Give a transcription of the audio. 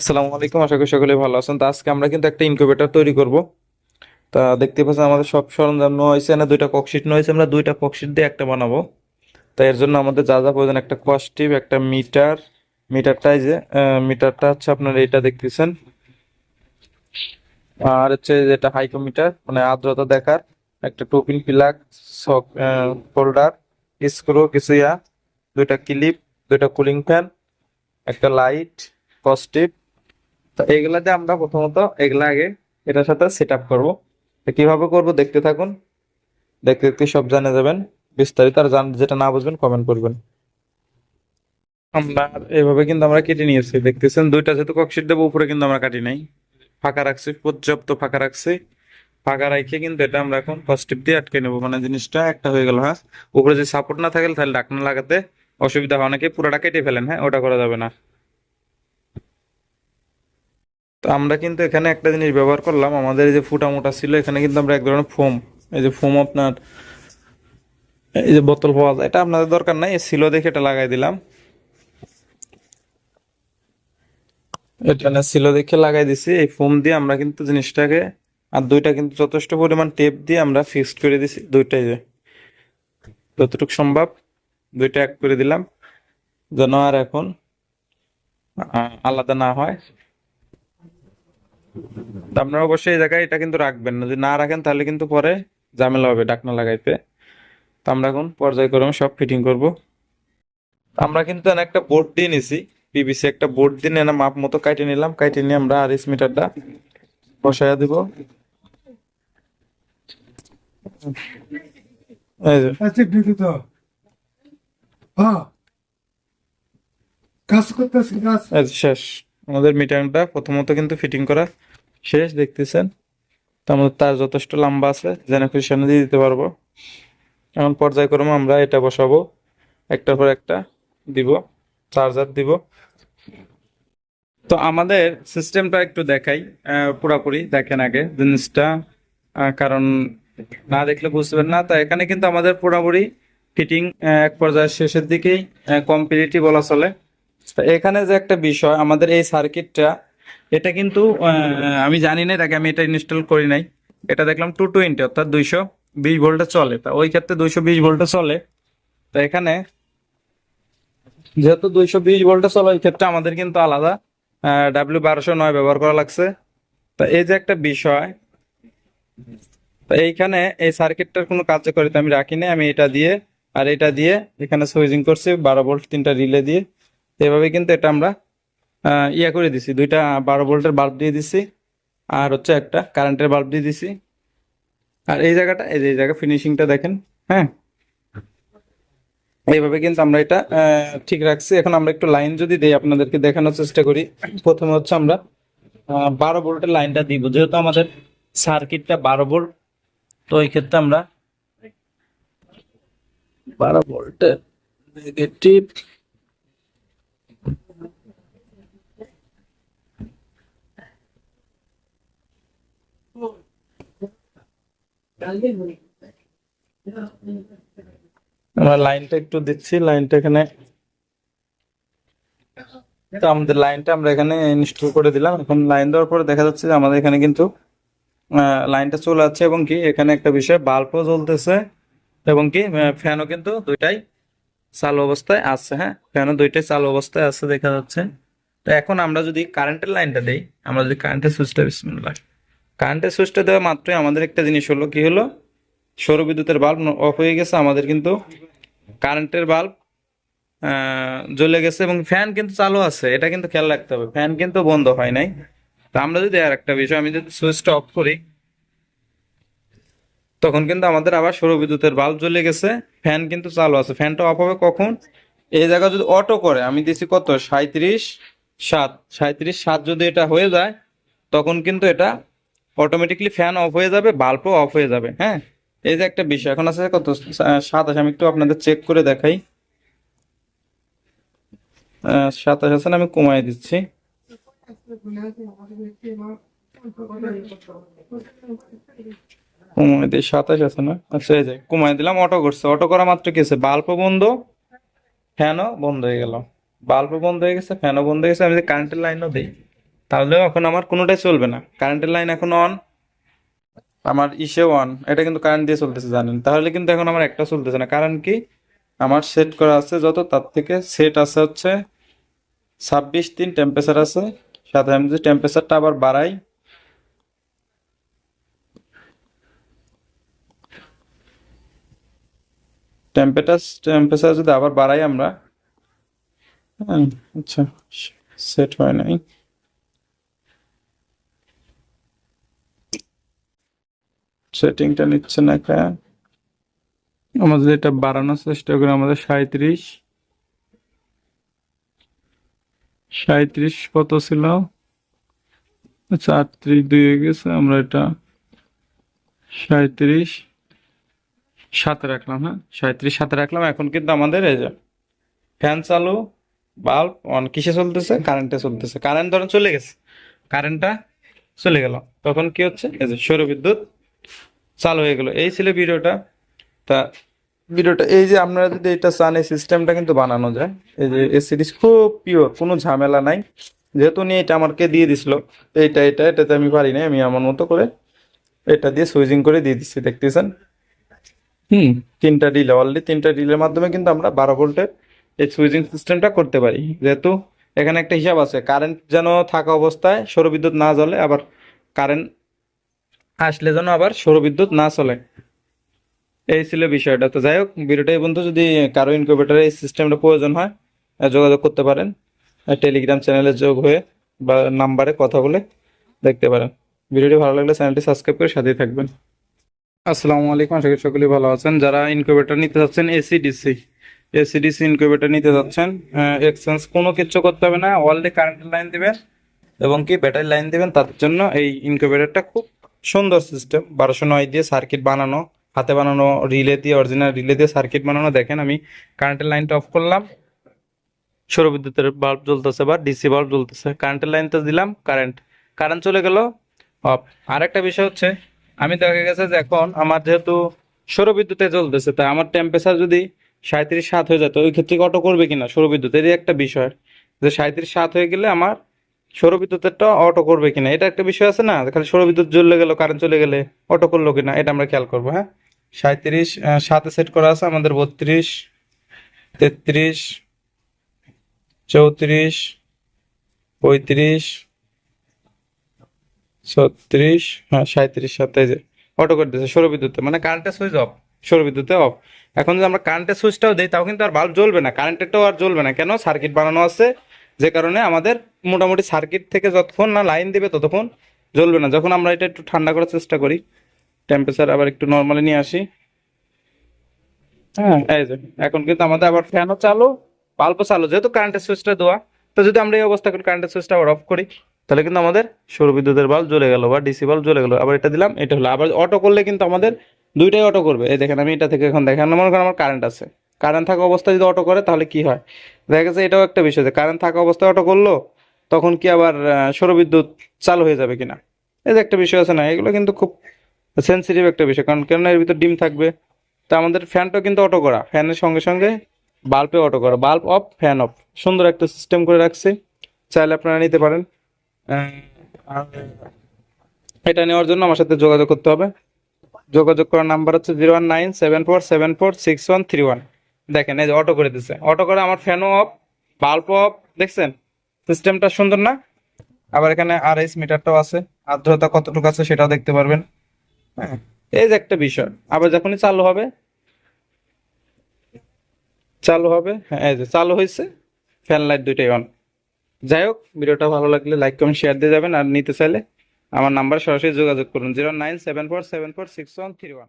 আসসালামু আলাইকুম, আশা করি সকলে ভালো আছেন। তো আজকে আমরা কিন্তু একটা ইনকিউবেটর তৈরি করব। তা দেখতে পাচ্ছেন, আমাদের সব সরঞ্জাম নেওয়া হয়েছে, না, দুইটা ককশিট নেওয়া হয়েছে, আমরা দুইটা ককশিট দিয়ে একটা বানাবো। তো এর জন্য আমাদের যা যা প্রয়োজন, একটা কস্টিভ একটা মিটার মিটারটা এই যে মিটারটা হচ্ছে আপনার এটা দেখতেছেন। আর হচ্ছে যেটা হাইকোমিটার মানে আর্দ্রতা দেখার, একটা two pin plug socket holder screw কিছু ইয়া, দুইটা ক্লিপ দুইটা কুলিং ফ্যান একটা লাইট কস্টিভ তো এগুলাতে আমরা প্রথমত এগুলা আগে এটার সাথে সেট আপ করব কীভাবে করব দেখতে থাকুন। দেখতে দেখতে সব জানে যাবেন। বিস্তারিত আর জান যেটা না বুঝবেন কমেন্ট করবেন। আমরা এভাবে কিন্তু আমরা কেটে নিয়েছি। দেখতেছেন দুইটা যেহেতু ককশিট দেবো, উপরে কিন্তু আমরা কাটি নাই। ফাঁকা রাখছি, পর্যাপ্ত ফাঁকা রাখছি। ফাঁকা রাখে কিন্তু এটা আমরা এখন পজিটিভ দিয়ে আটকে নেব। মানে জিনিসটা একটা হয়ে গেল হ্যাঁ? উপরে যদি সাপোর্ট না থাকে তাহলে ডাকনা লাগাতে অসুবিধা হয়। অনেকে পুরোটা কেটে ফেলেন হ্যাঁ? ওটা করা যাবে না। তো আমরা কিন্তু এখানে একটা জিনিস ব্যবহার করলাম, আমাদের এই যে ফুটা মোটা ছিল, এখানে কিন্তু আমরা এক ধরনের ফোম, এই যে ফোম আপনার, এই যে বোতল পাওয়া যায়, এটা আপনাদের দরকার নাই ছিল দেখে এটা লাগাই দিলাম। এটা ছিল দেখে লাগাই দিছি, এই ফোম দিয়ে আমরা কিন্তু জিনিসটাকে, আর দুইটা কিন্তু যথেষ্ট পরিমাণ টেপ দিয়ে আমরা ফিক্সড করে দিছি, দুইটাই যে। যতটুকু সম্ভব, দুইটা এক করে দিলাম, যেন আর এখন আলাদা না হয়। আপনারা অবশ্যই এই জায়গায় এটা কিন্তু রাখবেন না। যদি না রাখেন তাহলে কিন্তু পরে ঝামেলা হবে ডাকনা লাগাইতে। তো আমরা এখন পর্যায়ক্রমে সব ফিটিং করব। আমরা কিন্তু একটা বোর্ড দিয়ে নিছি। পিভিসি একটা বোর্ড দিয়ে এনে মাপ মতো কাটে নিলাম। কাটে নিয়ে আমরা আর মিটারটা বসায়া দিব। আচ্ছা হ্যাঁ। শেষ। আমাদের মিটারটা প্রথমত কিন্তু ফিটিং করা। শেষ দেখতেছেন। তো আমাদের তার যথেষ্ট লম্বা আছে, যেন খুশি সামনে দিয়ে দিতে পারব। এখন পর্যায়ক্রমে আমরা এটা বসাবো। একটার পর একটা দিব, চার্জার দিব। তো আমাদের সিস্টেমটা একটু দেখাই পুরাপুরি দেখেন আগে জিনিসটা। কারণ না দেখলে বুঝতে পারেন না। তো এখানে কিন্তু আমাদের পুরোপুরি ফিটিং এক পর্যায়ের শেষের দিকেই কমপ্লিটই বলা চলে। এখানে যে একটা বিষয়, আমাদের এই সার্কিটটা এটা কিন্তু আমি জানি না আগে আমি এটা ইনস্টল করি নাই। এটা দেখলাম টু টোয়েন্টি অর্থাৎ দুইশো বিশ ভোল্টে চলে। তা ওই ক্ষেত্রে দুইশো বিশ ভোল্টে চলে। তা এখানে যেহেতু দুইশো বিশ ভোল্টে চলে, ওই ক্ষেত্রে আমাদের কিন্তু আলাদা ডাব্লিউ বারোশো নয় ব্যবহার করা লাগছে। তা এই যে একটা বিষয়, তো এইখানে এই সার্কিটটার কোনো কার্যকারিতা আমি রাখি না আমি এটা দিয়ে আর এটা দিয়ে এখানে সুইচিং করছি, বারো ভোল্ট তিনটা রিলে দিয়ে। এভাবে কিন্তু এটা আমরা ইয়া করে দিছি। দুইটা বারো ভোল্টের বাল্ব দিয়ে দিছি, আর হচ্ছে একটা কারেন্টের বাল্ব দিয়ে দিছি। আর এই জায়গাটা, এই যে এই জায়গা ফিনিশিংটা দেখেন হ্যাঁ? এইভাবে কিন্তু আমরা এটা ঠিক রাখছি। এখন আমরা একটু লাইন যদি দিই, আপনাদেরকে দেখানোর চেষ্টা করি। প্রথমে হচ্ছে আমরা বারো ভোল্টের লাইনটা দিব। যেহেতু আমাদের সার্কিটটা বারো ভোল্ট, তো এই ক্ষেত্রে আমরা বারো ভোল্টের নেগেটিভ আমরা লাইনটা একটু দিচ্ছি, লাইনটা এখানে। তো আমাদের লাইনটা আমরা এখানে ইনস্টল করে দিলাম। এখন লাইন দেওয়ার পরে দেখা যাচ্ছে যে আমাদের এখানে কিন্তু লাইনটা চলে যাচ্ছে এবং কি এখানে একটা বিষয় বাল্বও জ্বলতেছে এবং কি ফ্যানও কিন্তু দুইটাই চালু অবস্থায় আছে হ্যাঁ? ফ্যানও দুইটাই চালু অবস্থায় আছে, দেখা যাচ্ছে। তো এখন আমরা যদি কারেন্টের লাইনটা দেই, আমরা যদি কারেন্টের সুইচটা বিসমিল্লাহ। কারেন্টের সুইচটা দেওয়া মাত্রই আমাদের একটা জিনিস হলো, কি হলো? সৌর বিদ্যুতের বাল্ব অফ হয়ে গেছে, আমাদের কিন্তু কারেন্টের বাল্ব জ্বলে গেছে এবং ফ্যান কিন্তু চালু আছে, এটা কিন্তু খেয়াল রাখতে হবে ফ্যান কিন্তু বন্ধ হয় নাই। তো আমরা যদি আর একটা বিষয়, আমি যদি সুইচটা অফ করি, তখন কিন্তু আমাদের আবার সৌর বিদ্যুতের বাল্ব জ্বলে গেছে ফ্যান কিন্তু চালু আছে। ফ্যানটা অফ হবে কখন? এই জায়গা যদি অটো করে, আমি দিছি কত? সাঁত্রিশ সাত সাঁত্রিশ সাত যদি এটা হয়ে যায়, তখন কিন্তু এটা অটোমেটিকলি ফ্যান অফ হয়ে যাবে বাল্বও অফ হয়ে যাবে হ্যাঁ? এই যে একটা বিষয়, এখন আছে কত? সাতাশ, আমি একটু আপনাদের চেক করে দেখাই। সাতাশ আছে আমি কমাই দিচ্ছি। কমাই দিই, সাতাশ আছে না? আচ্ছা এই যে কমাই দিলাম অটো করছে। অটো করা মাত্র কি আছে বাল্বও বন্ধ ফ্যানও বন্ধ হয়ে গেল। বাল্বও বন্ধ হয়ে গেছে ফ্যানও বন্ধ হয়ে গেছে, আমি যদি কারেন্টের লাইনও দিই। তাহলেও এখন আমার কোনোটাই চলবে না। কারেন্টের লাইন এখন অন আমার ইসে অন এটা কিন্তু কারেন্ট দিয়ে চলতেছে জানেন। তাহলে কিন্তু এখন আমার একটা চলতেছে না। কারণ কি? আমার সেট করা আছে যত তার থেকে সেট আছে হচ্ছে ছাব্বিশ তিন টেম্পারেচার আছে। সাথে আমি যদি টেম্পারেচারটা আবার বাড়াই টেম্পারেচার টেম্পারেচার যদি আবার বাড়াই আমরা হ্যাঁ, আচ্ছা সেট হয় নাই। সেটিংটা নিচ্ছে না কেন আমাদের এটা বাড়ানোর চেষ্টা করি, আমাদের সাঁত্রিশ সাঁত্রিশ কত ছিল? আচ্ছা দুই হয়ে গেছে, আমরা এটা সাঁত্রিশ সাথে রাখলাম হ্যাঁ? সাঁত্রিশ সাথে রাখলাম, এখন কিন্তু আমাদের এই যে ফ্যান চালু, বাল্ব অন কিসে চলতেছে? কারেন্টে চলতেছে। কারেন্ট ধরেন চলে গেছে। কারেন্টটা চলে গেল। তখন কি হচ্ছে? এই যে সৌর বিদ্যুৎ চালু হয়ে গেল। এই ছিল ভিডিওটা। তা ভিডিওটা এই যে আপনারা যদি এটা চান এই সিস্টেমটা কিন্তু বানানো যায়। এই যে এই সিরিজ খুব পিওর কোনো ঝামেলা নাই। যেহেতু নিয়ে এটা আমাকে দিয়ে দিছিল এইটা এটা এটাতে আমি পারি না আমি আমার মতো করে এটা দিয়ে সুইজিং করে দিয়ে দিচ্ছি দেখতেছেন? হুম। তিনটা ডিলে অলরেডি তিনটা ডিলের মাধ্যমে কিন্তু আমরা বারো ভোল্টের এই সুইজিং সিস্টেমটা করতে পারি। যেহেতু এখানে একটা হিসাব আছে কারেন্ট যেন থাকা অবস্থায় সৌরবিদ্যুৎ না জ্বলে আবার কারেন্ট আসলে যেন আবার সৌরবিদ্যুৎ না চলে। এই ছিল বিষয়টা। তো যাই হোক, ভিডিওটা এই যদি কারও ইনকিউবেটারে এই সিস্টেমটা প্রয়োজন হয় যোগাযোগ করতে পারেন। টেলিগ্রাম চ্যানেলে যোগ হয়ে বা নাম্বারে কথা বলে দেখতে পারেন। ভিডিওটি ভালো লাগলে চ্যানেলটি সাবস্ক্রাইব করে সাথেই থাকবেন। আসসালামু আলাইকুম। আশা করি সকলেই ভালো আছেন। যারা ইনকিউবেটর নিতে যাচ্ছেন এসিডিসি এসিডিসি ইনকিউবেটর নিতে যাচ্ছেন এক্সচেঞ্জ কোনো কিছু করতে হবে না। অলরেডি কারেন্টের লাইন দিবেন এবং কি ব্যাটারি লাইন দেবেন তাদের জন্য এই ইনকিউবেটরটা খুব সুন্দর সিস্টেম বারোশো নয় দিয়ে সার্কিট বানানো, হাতে বানানো রিলে দিয়ে অরিজিনাল রিলে দিয়ে সার্কিট বানানো। দেখেন আমি কারেন্টের লাইনটা অফ করলাম। সৌরবিদ্যুতের বাল্ব জ্বলতেছে বা ডিসি বাল্ব জ্বলতেছে। কারেন্টের লাইনটা দিলাম কারেন্ট কারেন্ট চলে গেল অফ আরেকটা বিষয় হচ্ছে, আমি দেখা গেছে যে এখন আমার যেহেতু সৌরবিদ্যুতে চলতেছে তাই আমার টেম্পারেচার যদি সাঁত্রিশ সাত হয়ে যেত ওই ক্ষেত্রে অটো করবে কিনা? সৌরবিদ্যুতেরই একটা বিষয় যে সাঁত্রিশ সাত হয়ে গেলে আমার সৌরবিদ্যুতেরটা অটো করবে কিনা? এটা একটা বিষয় আছে না? খালি সৌরবিদ্যুৎ জ্বলে গেল কারেন্ট চলে গেলে অটো করল কিনা? এটা আমরা খেয়াল করব হ্যাঁ? সাঁত্রিশ সাতে সেট করা আছে আমাদের বত্রিশ, তেত্রিশ, চৌত্রিশ, পঁয়ত্রিশ, ছত্রিশ হ্যাঁ সাঁত্রিশ সাতাইশ অটো করে দিয়েছে সৌরবিদ্যুতে মানে কারেন্টের সুইচ অফ সৌরবিদ্যুতে অফ এখন যদি আমরা কারেন্টের সুইচটাও দিই, তাও কিন্তু আর বাল্ব জ্বলবে না। কারেন্টেরটাও আর জ্বলবে না। কেন? সার্কিট বানানো আছে, যে কারণে আমাদের মোটামুটি সার্কিট থেকে যতক্ষণ না লাইন দিবে ততক্ষণ জ্বলবে না। যখন আমরা এটা একটু ঠান্ডা করার চেষ্টা করি টেম্পারেচার আবার একটু নর্মালি নিয়ে আসি। হ্যাঁ এখন কিন্তু আমাদের আবার ফ্যানও চালু বাল্বও চালু। যেহেতু কারেন্টের সুইচটা দেওয়া, তো যদি আমরা এই অবস্থা করি কারেন্টের সুইচটা আবার অফ করি, তাহলে কিন্তু আমাদের সৌর বিদ্যুতের বাল্ব জ্বলে গেল বা ডিসি বাল্ব জ্বলে গেল। আবার এটা দিলাম, এটা হলো। আবার অটো করলে কিন্তু আমাদের দুইটাই অটো করবে। এই দেখেন, আমি এটা থেকে এখন দেখেন, মনে করেন আমার কারেন্ট আছে। কারেন্ট থাকা অবস্থায় যদি অটো করে, তাহলে কি হয়? দেখা গেছে এটাও একটা বিষয় যে কারেন্ট থাকা অবস্থায় অটো করল তখন কি আবার সৌরবিদ্যুৎ চালু হয়ে যাবে কিনা? এই যে একটা বিষয় আছে না, এগুলো কিন্তু খুব সেন্সিটিভ একটা বিষয়, কারণ কেননা এর ভিতর ডিম থাকবে। তা আমাদের ফ্যানটাও কিন্তু অটো করা ফ্যানের সঙ্গে সঙ্গে বাল্বে অটো করা বাল্ব অফ ফ্যান অফ সুন্দর একটা সিস্টেম করে রাখছি, চাইলে আপনারা নিতে পারেন। এটা নেওয়ার জন্য আমার সাথে যোগাযোগ করতে হবে। যোগাযোগ করার নাম্বার হচ্ছে zero one nine seven four seven four six one three one দেখেন, এই যে অটো করে দিচ্ছে অটো করে আমার ফ্যানও অফ বাল্ব অফ দেখছেন? সিস্টেমটা সুন্দর না? আবার এখানে আর এস মিটারটাও আছে। আর্দ্রতা কতটুকু আছে সেটাও দেখতে পারবেন। হ্যাঁ এই যে একটা বিষয়। আবার যখনই চালু হবে চালু হবে হ্যাঁ এই যে চালু হয়েছে ফ্যান লাইট দুইটাই অন যাই হোক, ভিডিওটা ভালো লাগলে লাইক কমেন্ট শেয়ার দিয়ে যাবেন। আর নিতে চাইলে আমার নাম্বার সরাসরি যোগাযোগ করুন। Zero nine seven four seven four six one three one